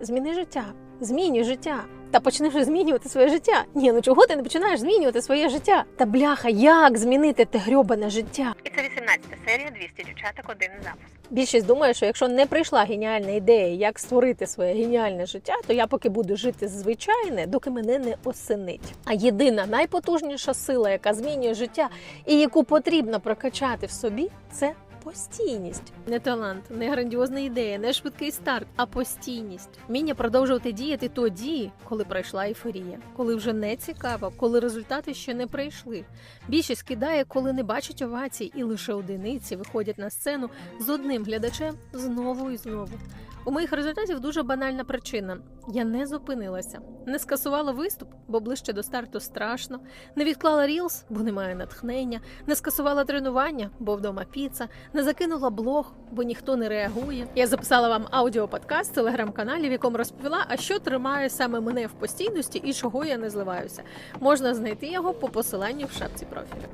Зміни життя, змінюй життя. Та почни вже змінювати своє життя. Ні, ну чого ти не починаєш змінювати своє життя? Та бляха, як змінити те грьобане життя? І це 18 серія, 200 дівчаток, один запуск. Більшість думає, що якщо не прийшла геніальна ідея, як створити своє геніальне життя, то я поки буду жити звичайне, доки мене не осенить. А єдина найпотужніша сила, яка змінює життя і яку потрібно прокачати в собі, це постійність. Не талант, не грандіозна ідея, не швидкий старт, а постійність. Вміння продовжувати діяти тоді, коли пройшла ейфорія, коли вже не цікаво, коли результати ще не прийшли. Більшість кидає, коли не бачить овацій, і лише одиниці виходять на сцену з одним глядачем знову і знову. У моїх результатів дуже банальна причина: я не зупинилася, не скасувала виступ, бо ближче до старту страшно, не відклала рілс, бо немає натхнення, не скасувала тренування, бо вдома піца, не закинула блог, бо ніхто не реагує. Я записала вам аудіоподкаст в телеграм-каналі, в якому розповіла, а що тримає саме мене в постійності і чого я не зливаюся. Можна знайти його по посиланню в шапці профілю.